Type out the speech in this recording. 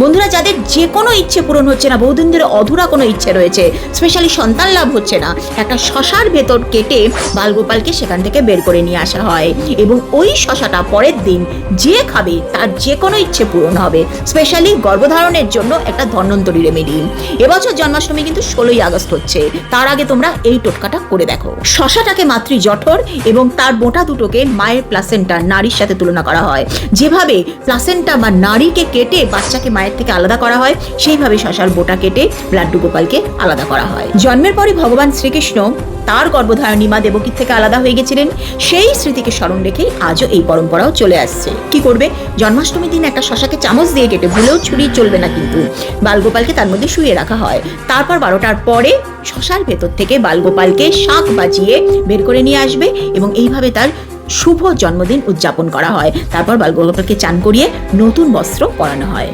বন্ধুরা, যাদের যে কোনো ইচ্ছে পূরণ হচ্ছে না বহুদিন ধরে অধুরা কোনো ইচ্ছে রয়েছে স্পেশালি সন্তান লাভ হচ্ছে না, একটা শশার ভেতর কেটে বালগোপালকে সেখান থেকে বের করে নিয়ে আসা হয় এবং ওই শশাটা পরের দিন যে খাবে, তার যে কোনো ইচ্ছে পূরণ হবে স্পেশালি গর্ভধারণের জন্য একটা ধন্বন্তরী রেমেডি এবছর জন্মাষ্টমী কিন্তু ষোলোই আগস্ট হচ্ছে, তার আগে তোমরা এই টোটকাটা করে দেখো। শশাটাকে মাতৃ জঠর এবং তার বোটা দুটোকে মায়ের প্লাসেন্টা নারীর সাথে তুলনা করা হয়। যেভাবে প্লাসেন্টা বা নারীকে কেটে বাচ্চাকে মায়ের থেকে আলাদা করা হয়। সেইভাবে শশার বোটা কেটে লাড্ডু গোপালকে আলাদা করা হয়। জন্মের পরে ভগবান শ্রীকৃষ্ণ তার গর্ভধারণী মা দেবকীর থেকে আলাদা হয়ে গেছিলেন। সেই স্মৃতিকে স্মরণ রেখেই আজও এই পরম্পরাও চলে আসছে। কি করবে? জন্মাষ্টমীর দিন একটা শশাকে চামচ দিয়ে কেটে ভুলেও ছুরি চলবে না কিন্তু। বালগোপালকে তার মধ্যে শুয়ে রাখা হয়। তারপর বারোটার পরে শশার ভেতর থেকে বালগোপালকে শাঁখ বাজিয়ে বের করে নিয়ে আসবে এবং এইভাবে তার শুভ জন্মদিন উদযাপন করা হয়। তারপর বালগোপালকে চান করিয়ে নতুন বস্ত্র পরানো হয়।